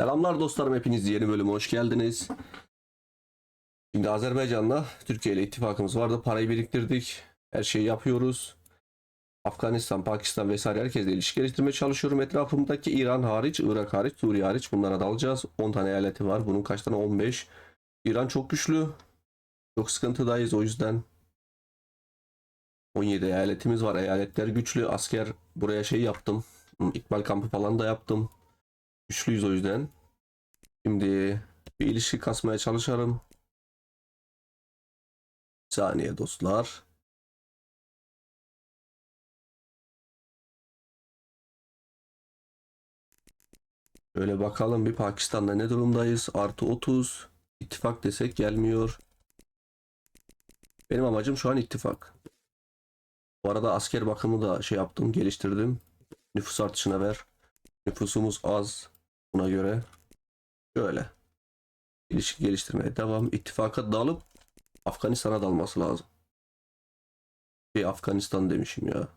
Selamlar dostlarım hepiniz yeni bölüme hoş geldiniz. Şimdi Azerbaycan'la Türkiye ile ittifakımız vardı. Parayı biriktirdik. Her şeyi yapıyoruz. Afganistan, Pakistan vesaire herkesle ilişki geliştirmeye çalışıyorum. Etrafımdaki İran hariç, Irak hariç, Suriye hariç bunlara dalacağız. 10 tane eyaleti var. Bunun kaç tane? 15. İran çok güçlü. Çok sıkıntıdayız o yüzden. 17 eyaletimiz var. Eyaletler güçlü. Asker buraya şey yaptım. İkbal kampı falan da yaptım. Güçlüyüz o yüzden. Şimdi bir ilişki kasmaya çalışalım. Bir saniye dostlar. Öyle bakalım bir Pakistan'da ne durumdayız? Artı 30. İttifak desek gelmiyor. Benim amacım şu an ittifak. Bu arada asker bakımı da şey yaptım, geliştirdim. Nüfus artışına ver. Nüfusumuz az buna göre. Şöyle. İlişki geliştirmeye devam. İttifaka dalıp Afganistan'a dalması lazım. Bir Afganistan demişim ya.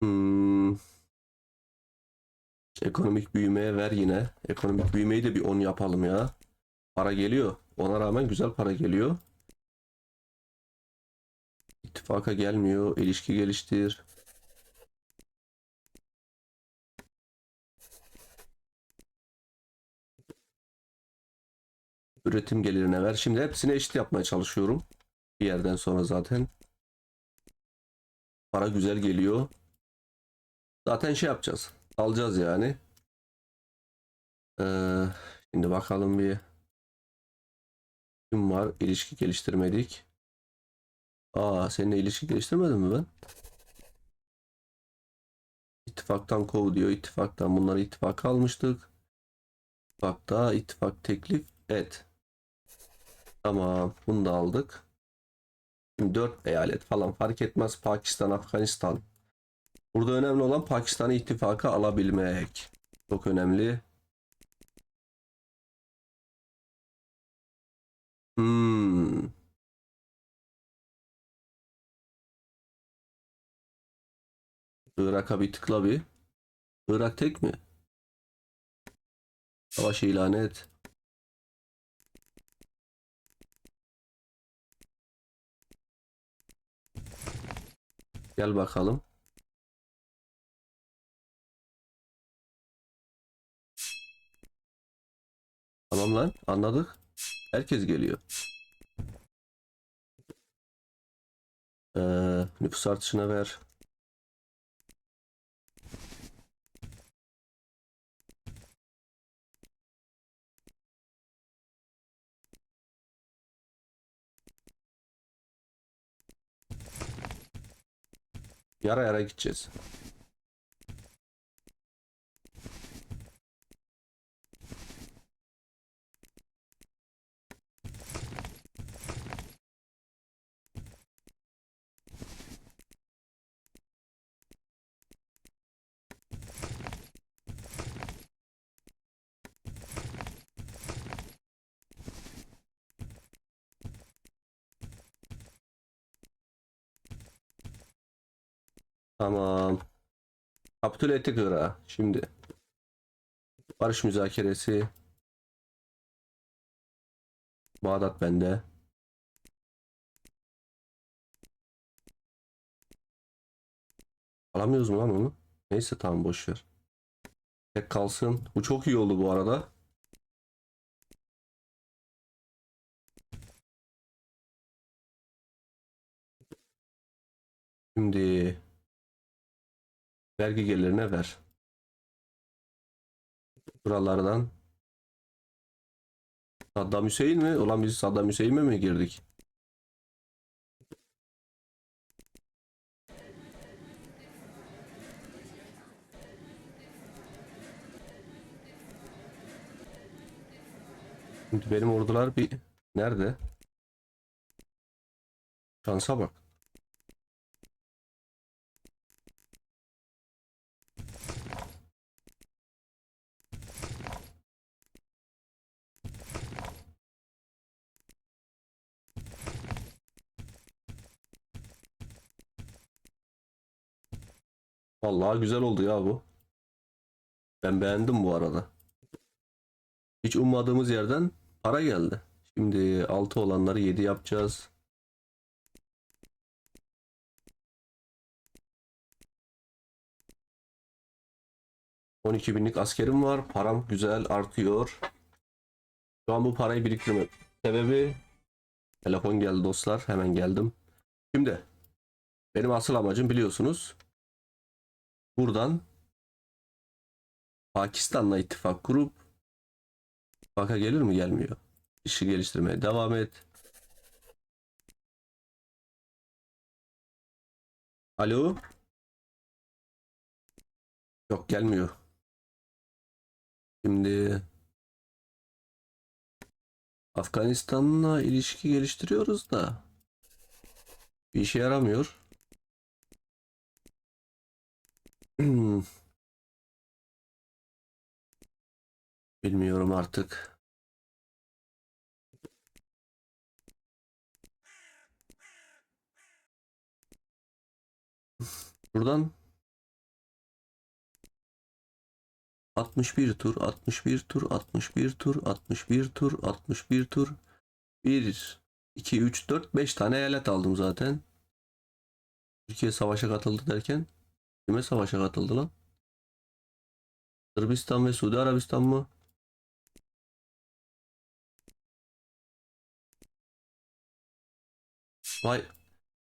Hmm. Ekonomik büyümeye ver yine. Ekonomik büyümeyi de bir 10 yapalım ya. Para geliyor. Ona rağmen güzel para geliyor. İttifaka gelmiyor. İlişki geliştir. Üretim gelirine ver. Şimdi hepsini eşit yapmaya çalışıyorum. Bir yerden sonra zaten. Para güzel geliyor. Zaten şey yapacağız. Alacağız yani. Ee, şimdi bakalım bir. Kim var? İlişki geliştirmedik. Aa seninle ilişki geliştirmedim mi ben? İttifaktan kov diyor. İttifaktan bunları ittifaka almıştık. İttifakta ittifak teklif et. Tamam bunu da aldık. Şimdi 4 eyalet falan fark etmez. Pakistan, Afganistan. Burada önemli olan Pakistan'ı ittifaka alabilmek. Çok önemli. Hmm. Irak'a bir tıkla bir. Irak tek mi? Savaş ilan et. Gel bakalım. Tamam lan anladık. Herkes geliyor. Ee, nüfus artışına ver. Yara yara gideceğiz. Tamam. Kapitüle ettik Irak'a. Şimdi. Barış müzakeresi. Bağdat bende. Alamıyoruz mu lan onu? Neyse tamam boş ver. Tek kalsın. Bu çok iyi oldu bu arada. Şimdi vergi gelirine ver. Buralardan Saddam Hüseyin mi? Ulan biz Saddam Hüseyin'e mi girdik? Şimdi benim ordular bir nerede? Şansa bak. Vallahi güzel oldu ya bu. Ben beğendim bu arada. Hiç ummadığımız yerden para geldi. Şimdi 6 olanları 7 yapacağız. ...12 binlik askerim var. Param güzel artıyor. Şu an bu parayı biriktirme sebebi... Telefon geldi dostlar. Hemen geldim. Şimdi... Benim asıl amacım biliyorsunuz... Buradan... Pakistan'la ittifak kurup... Baka gelir mi? Gelmiyor. İşi geliştirmeye devam et. Alo? Yok gelmiyor. Şimdi Afganistan'la ilişki geliştiriyoruz da bir işe yaramıyor. Bilmiyorum artık. Buradan 61 tur, 61 tur, 61 tur, 61 tur, 61 tur. 1, 2, 3, 4, 5 tane eyalet aldım zaten. Türkiye savaşa katıldı derken kime savaşa katıldı lan? Sırbistan ve Suudi Arabistan mı? Vay.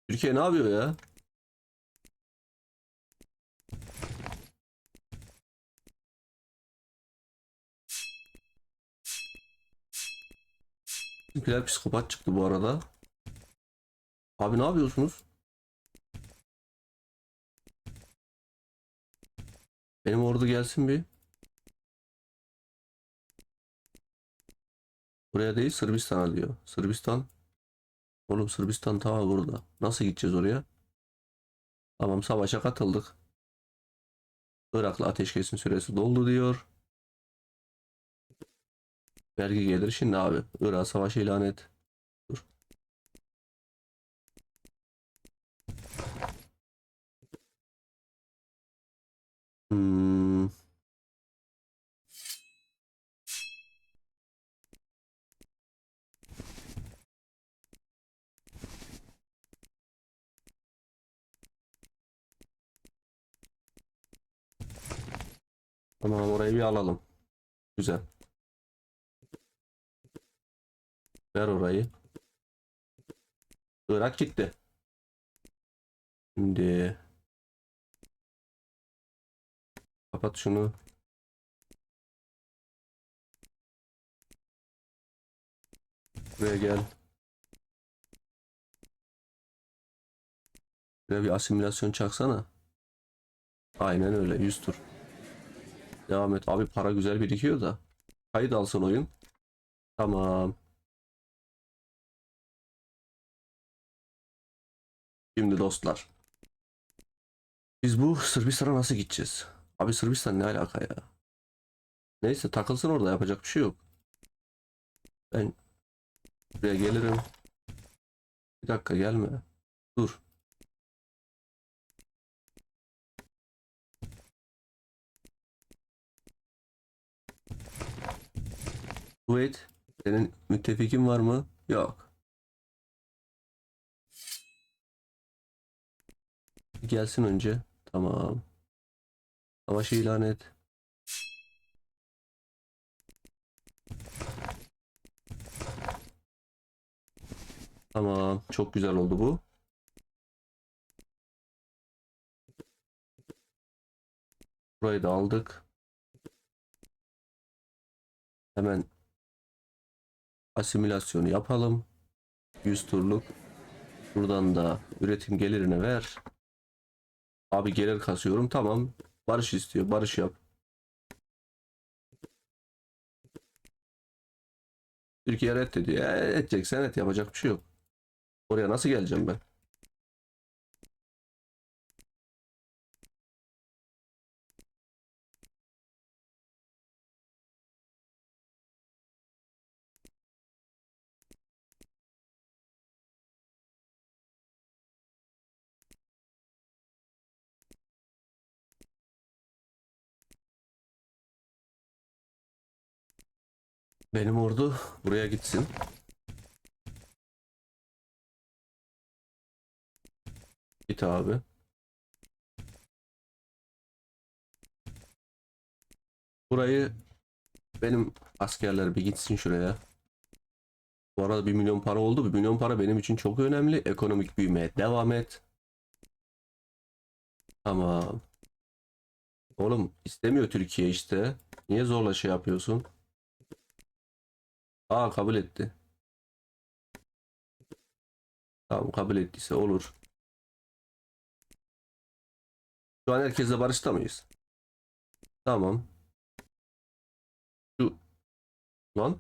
Türkiye ne yapıyor ya? Bizimkiler psikopat çıktı bu arada. Abi ne yapıyorsunuz? Benim ordu gelsin bir. Buraya değil Sırbistan'a diyor. Sırbistan. Oğlum Sırbistan ta burada. Nasıl gideceğiz oraya? Tamam savaşa katıldık. Irak'la ateşkesin süresi doldu diyor. Vergi gelir şimdi abi. Irak savaş ilan et. Hmm. Tamam orayı bir alalım. Güzel. Ver orayı. Irak gitti. Şimdi kapat şunu. Buraya gel. Buraya bir asimilasyon çaksana. Aynen öyle 100 tur. Devam et. Abi para güzel birikiyor da. Kayıt alsın oyun. Tamam. Şimdi dostlar. Biz bu Sırbistan'a nasıl gideceğiz? Abi Sırbistan ne alaka ya? Neyse takılsın orada yapacak bir şey yok. Ben buraya gelirim. Bir dakika gelme. Dur. Kuveyt, senin müttefikin var mı? Yok. Gelsin önce. Tamam. Savaşı ilan et. Tamam. Çok güzel oldu bu. Burayı da aldık. Hemen asimilasyonu yapalım. 100 turluk. Buradan da üretim gelirine ver. Abi gelir kasıyorum. Tamam. Barış istiyor. Barış yap. Türkiye reddediyor. E, edeceksen et. Yapacak bir şey yok. Oraya nasıl geleceğim ben? Benim ordu buraya gitsin. Git abi. Burayı benim askerler bir gitsin şuraya. Bu arada 1 milyon para oldu. 1 milyon para benim için çok önemli. Ekonomik büyümeye devam et. Tamam. Oğlum istemiyor Türkiye işte. Niye zorla şey yapıyorsun? Aa kabul etti. Tamam kabul ettiyse olur. Şu an herkesle barışta mıyız? Tamam. Şu lan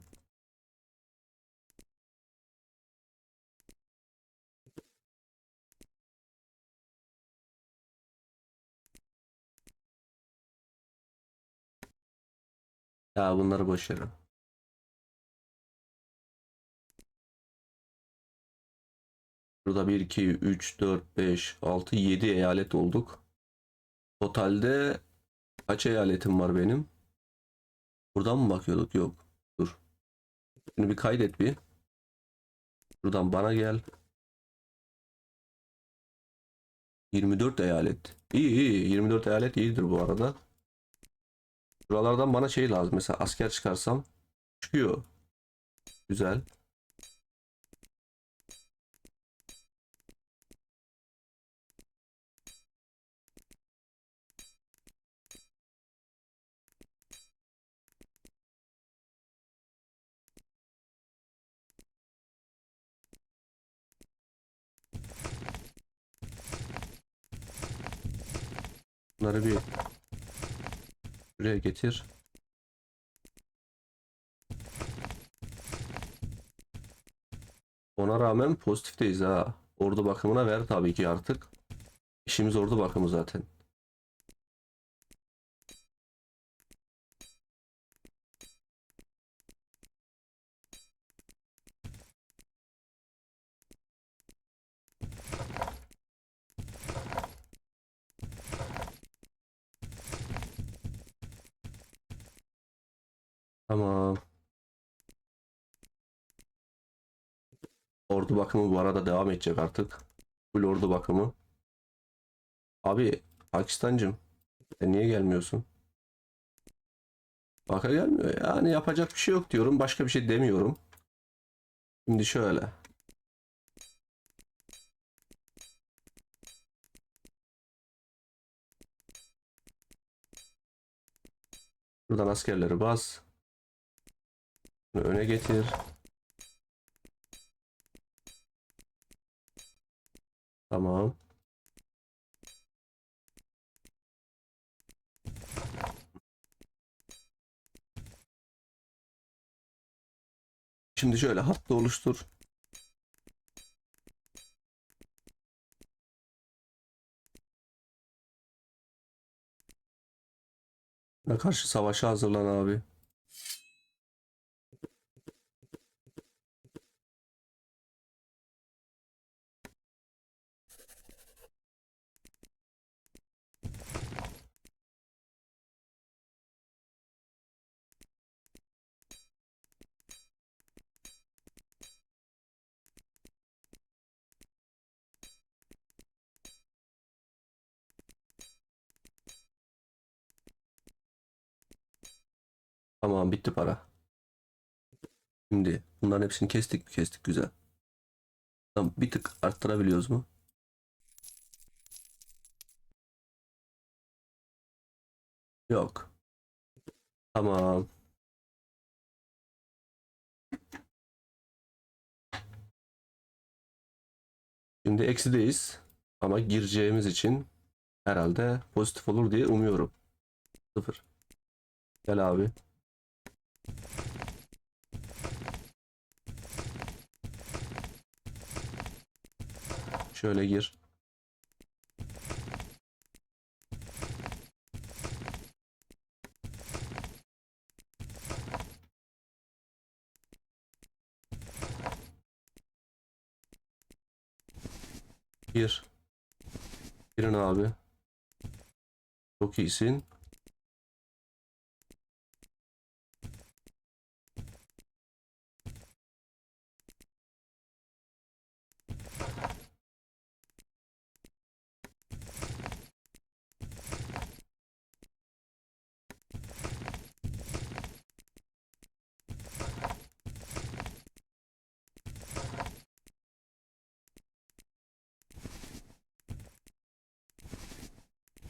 ya bunları boş ver. Burada 1 2 3 4 5 6 7 eyalet olduk. Totalde kaç eyaletim var benim? Buradan mı bakıyorduk? Yok. Dur. Şunu bir kaydet bir. Buradan bana gel. 24 eyalet. İyi iyi. 24 eyalet iyidir bu arada. Buralardan bana şey lazım. Mesela asker çıkarsam çıkıyor. Güzel. Bunları bir buraya getir. Ona rağmen pozitifteyiz ha. Ordu bakımına ver tabii ki artık. İşimiz ordu bakımı zaten. Tamam. Ordu bakımı bu arada devam edecek artık. Full ordu bakımı. Abi Pakistancım sen niye gelmiyorsun? Baka gelmiyor. Yani yapacak bir şey yok diyorum. Başka bir şey demiyorum. Şimdi şöyle. Buradan askerleri bas. Bunu öne getir. Tamam. Şimdi şöyle hattı oluştur. Karşı savaşa hazırlan abi. Tamam bitti para. Şimdi bunların hepsini kestik mi? Kestik güzel. Tamam bir tık arttırabiliyoruz mu? Yok. Tamam. Şimdi eksideyiz. Ama gireceğimiz için herhalde pozitif olur diye umuyorum. Sıfır. Gel abi. Şöyle gir. Gir. Girin abi. Çok iyisin.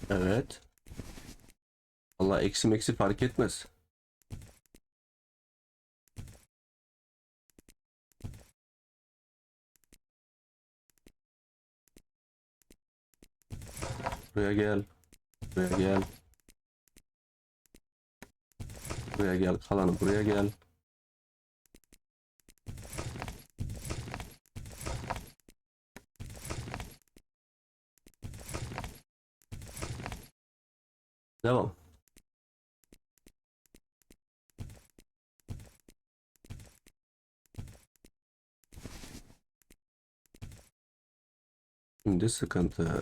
Evet. Allah eksi eksi fark etmez. Buraya gel. Buraya gel. Buraya gel. Kalanı buraya gel. Devam. Şimdi sıkıntı.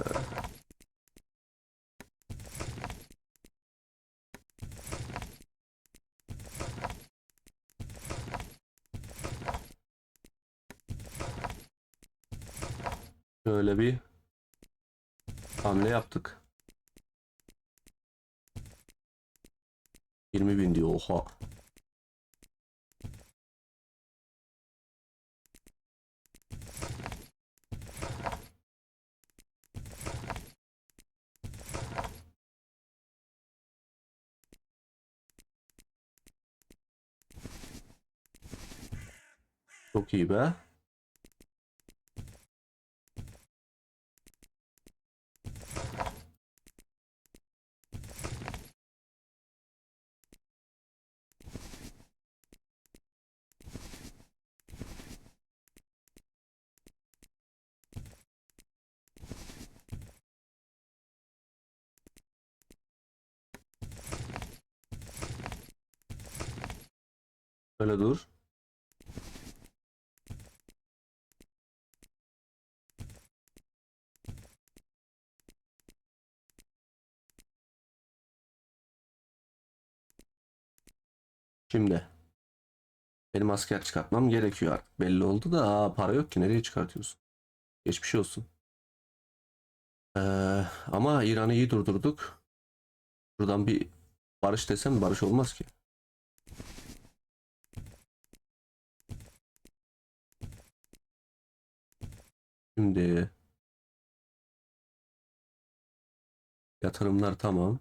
Şöyle bir hamle yaptık. 20 bin diyor oha. Çok iyi be. Öyle dur. Şimdi benim asker çıkartmam gerekiyor artık. Belli oldu da aa, para yok ki nereye çıkartıyorsun? Geçmiş olsun. Ee, ama İran'ı iyi durdurduk. Buradan bir barış desem barış olmaz ki. Şimdi yatırımlar tamam.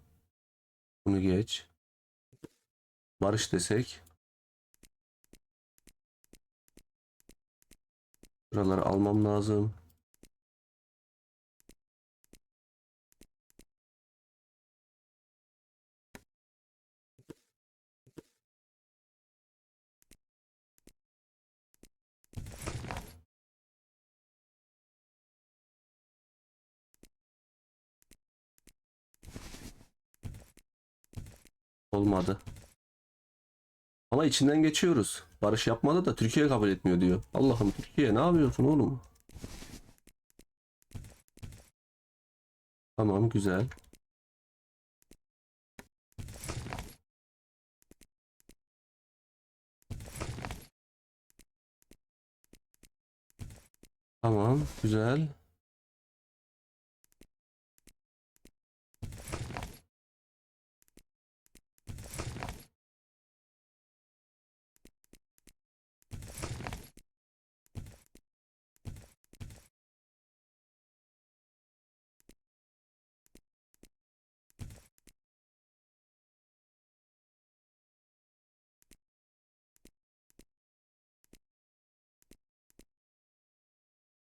Bunu geç. Barış desek. Buraları almam lazım. Olmadı. Ama içinden geçiyoruz. Barış yapmadı da Türkiye kabul etmiyor diyor. Allah'ım Türkiye ne yapıyorsun oğlum? Tamam güzel. Tamam güzel.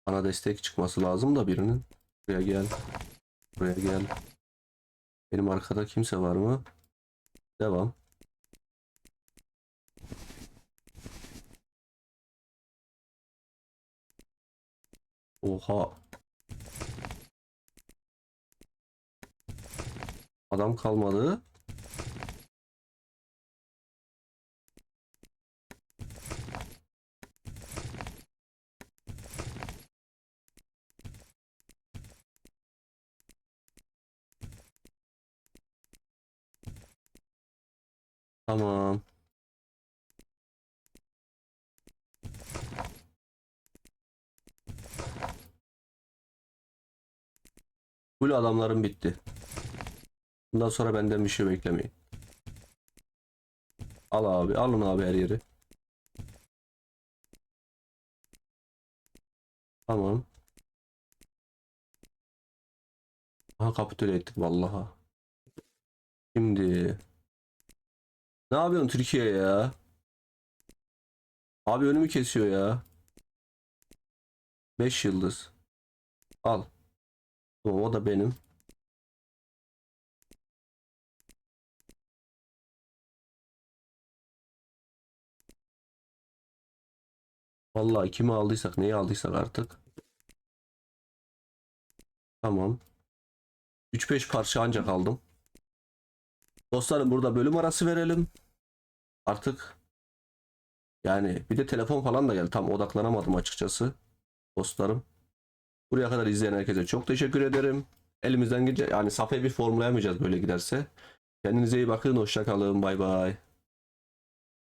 Bana destek çıkması lazım da birinin. Buraya gel. Buraya gel. Benim arkada kimse var mı? Devam. Oha. Adam kalmadı. Tamam. Full adamlarım bitti. Bundan sonra benden bir şey beklemeyin. Al abi, alın abi her yeri. Tamam. Aha kapitüle ettik vallaha. Şimdi ne yapıyorsun Türkiye ya? Abi önümü kesiyor ya. 5 yıldız. Al. O, da benim. Vallahi kimi aldıysak neyi aldıysak artık. Tamam. 3-5 parça ancak aldım. Dostlarım burada bölüm arası verelim. Artık yani bir de telefon falan da geldi. Tam odaklanamadım açıkçası. Dostlarım. Buraya kadar izleyen herkese çok teşekkür ederim. Elimizden gelince yani safhayı bir formlayamayacağız böyle giderse. Kendinize iyi bakın. Hoşça kalın. Bay bay.